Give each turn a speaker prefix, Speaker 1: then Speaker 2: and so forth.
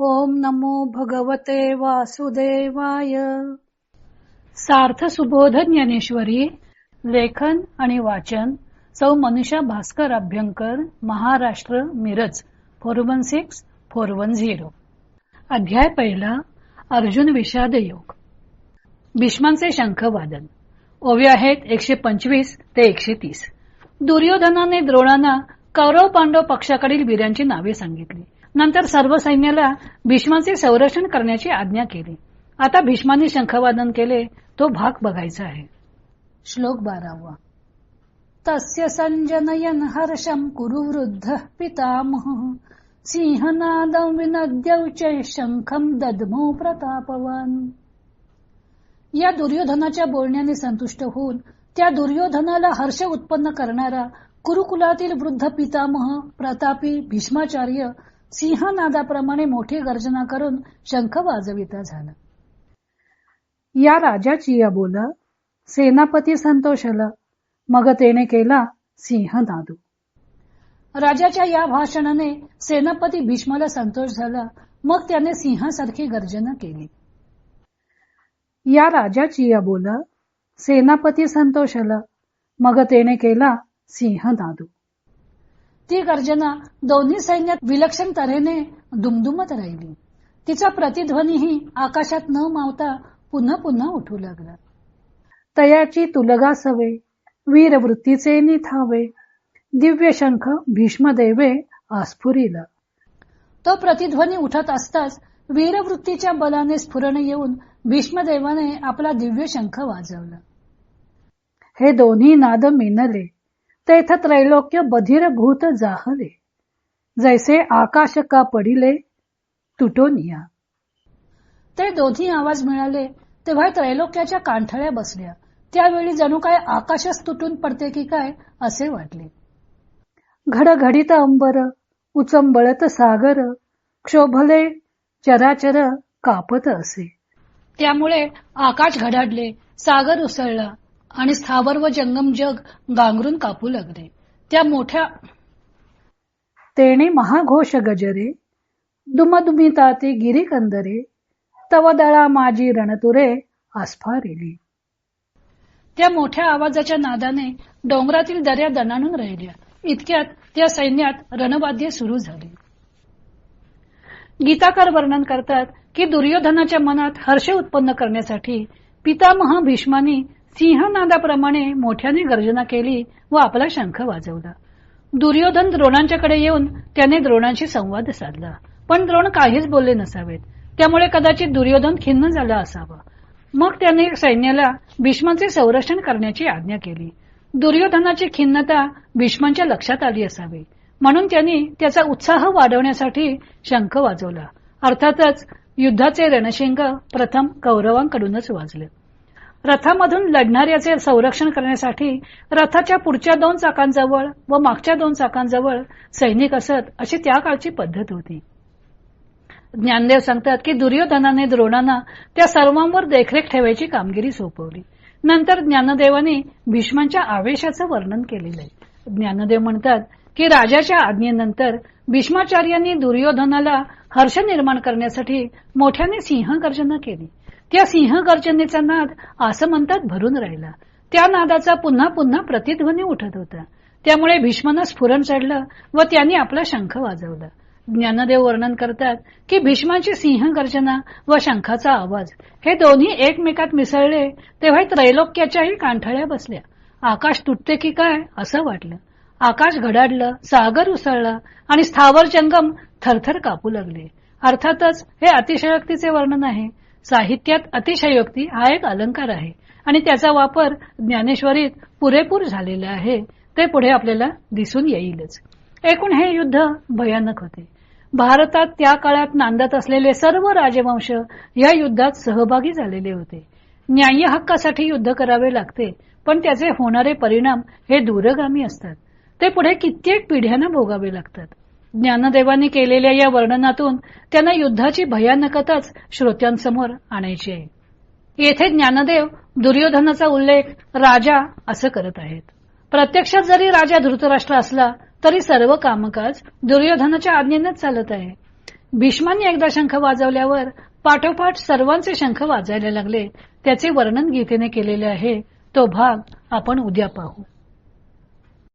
Speaker 1: ओम नमो भगवते वासुदेवाय. सार्थ सुबोध ज्ञानेश्वरी लेखन आणि वाचन सौ Manusha Bhaskar Abhyankar Maharashtra Miraj four one six four one zero. अध्याय पहिला अर्जुन विषाद योग भीष्मांचे शंखवादन. ओवे आहेत एकशे पंचवीस ते एकशे तीस. दुर्योधनाने द्रोणांना कौरव पांडव पक्षाकडील वीरांची नावे सांगितली. नंतर सर्व सैन्याला भीष्मांचे संरक्षण करण्याची आज्ञा केली. आता भीष्मांनी शंखवादन केले तो भाग बघायचा आहे. श्लोक बारावा. तस्य संजनयन हर्षम कुरु वृद्ध पितामह। सिंहनादं विनद्यौचे शंखम ददमो प्रतापवन। या दुर्योधनाच्या बोलण्याने संतुष्ट होऊन त्या दुर्योधनाला हर्ष उत्पन्न करणारा कुरुकुलातील वृद्ध पितामह प्रतापी भीष्माचार्य सिंहनादाप्रमाणे मोठी गर्जना करून शंख वाजविता झाला. या राजाची या बोला सेनापती संतोषला मग तेने केला सिंह नादू राजाच्या या भाषणाने सेनापती भीष्माला संतोष झाला मग त्याने सिंहासारखी गर्जना केली. या राजाची या बोला सेनापती संतोषला मग तेने केला सिंह नादू ती गर्जना दोन्ही सैन्यात विलक्षण तऱ्हेने दुमदुमत राहिली. तिचा प्रतिध्वनीही आकाशात न मावता पुन्हा पुन्हा उठू लागला. तयाची तुलगा सवे वीर वृत्तीचे निथावे दिव्य शंख भीष्मदेवे आस्फुरीला. तो प्रतिध्वनी उठत असताच वीरवृत्तीच्या बलाने स्फुरण येऊन भीष्मदेवाने आपला दिव्य शंख वाजवला. हे दोन्ही नाद मिनले. तेथ त्रैलोक्य बधिरभूत जाहले. जैसे आकाश का पडिले तुटोनिया. ते दोन्ही आवाज मिळाले तेव्हा त्रैलोक्याच्या कांठळ्या बसल्या. त्यावेळी जणू काय आकाशच तुटून पडते की काय असे वाटले. घडघडीत अंबर उचंबळत सागर क्षोभले चराचर कापत असे. त्यामुळे आकाश घडाडले सागर उसळला. आणि स्थावर व जंगम जग गांगरून कापू लागले. त्या मोठ्या तेने महाघोष गजरे दुमदुमिताती गिरी कंदरे तवदळा माझी रणतुरे आस्फारिली. त्या मोठ्या आवाजाच्या नादाने डोंगरातील दर्या दणाणून राहिल्या. इतक्यात त्या सैन्यात रणवाद्य सुरू झाले. गीताकार वर्णन करतात की दुर्योधनाच्या मनात हर्ष उत्पन्न करण्यासाठी पितामह भीष्मानी सिंहनादाप्रमाणे मोठ्याने गर्जना केली व आपला शंख वाजवला. दुर्योधन द्रोणांच्याकडे येऊन त्याने द्रोणांशी संवाद साधला. पण द्रोण काहीच बोलले नसावेत. त्यामुळे कदाचित दुर्योधन खिन्न झाला असावा. मग त्याने सैन्याला भीष्मांचे संरक्षण करण्याची आज्ञा केली. दुर्योधनाची खिन्नता भीष्मांच्या लक्षात आली असावी. म्हणून त्यांनी त्याचा उत्साह वाढवण्यासाठी शंख वाजवला. अर्थातच युद्धाचे रणशिंग प्रथम कौरवांकडूनच वाजले. रथामधून लढणाऱ्याचे संरक्षण करण्यासाठी रथाच्या पुढच्या दोन चाकांजवळ व मागच्या दोन चाकांजवळ सैनिक असत अशी त्या काळची पद्धत होती. ज्ञानदेव सांगतात की दुर्योधनाने द्रोणांना त्या सर्वांवर देखरेख ठेवायची कामगिरी सोपवली. नंतर ज्ञानदेवाने भीष्मांच्या आवेशाचं वर्णन केलेलं आहे. ज्ञानदेव म्हणतात की राजाच्या आज्ञेनंतर भीष्माचार्यांनी दुर्योधनाला हर्ष निर्माण करण्यासाठी मोठ्याने सिंहगर्जना केली. त्या सिंहगर्जनेचा नाद आसमंतात भरून राहिला. त्या नादाचा पुन्हा पुन्हा प्रतिध्वनी उठत होता. त्यामुळे भीष्मांना स्फुरण चढलं व त्यांनी आपला शंख वाजवला. ज्ञानदेव वर्णन करतात की भीष्मांची सिंहगर्जना व शंखाचा आवाज हे दोन्ही एकमेकात मिसळले तेव्हा त्रैलोक्याच्याही कांठळ्या बसल्या. आकाश तुटते की काय असं वाटलं. आकाश घडाडलं सागर उसळला आणि स्थावर जंगम थरथर कापू लागले. अर्थातच हे अतिशयोक्तीचे वर्णन आहे. साहित्यात अतिशयोक्ती हा एक अलंकार आहे. आणि त्याचा वापर ज्ञानेश्वरीत पुरेपूर झालेला आहे. ते पुढे आपल्याला दिसून येईलच. एकूण हे युद्ध भयानक होते. भारतात त्या काळात नांदत असलेले सर्व राजवंश या युद्धात सहभागी झालेले होते. न्याय्य हक्कासाठी युद्ध करावे लागते पण त्याचे होणारे परिणाम हे दूरगामी असतात. ते पुढे कित्येक पिढ्यांना भोगावे लागतात. ज्ञानदेवांनी केलेल्या या वर्णनातून त्यांना युद्धाची भयानकताच श्रोत्यांसमोर आणायची आहे. येथे ज्ञानदेव दुर्योधनाचा उल्लेख राजा असं करत आहेत. प्रत्यक्षात जरी राजा धृतराष्ट्र असला तरी सर्व कामकाज दुर्योधनाच्या आज्ञेनेच चालत आहे. भीष्मांनी एकदा शंख वाजवल्यावर पाठोपाठ सर्वांचे शंख वाजायला लागले. त्याचे वर्णन गीतेने केलेले आहे. तो भाग आपण उद्या पाहू.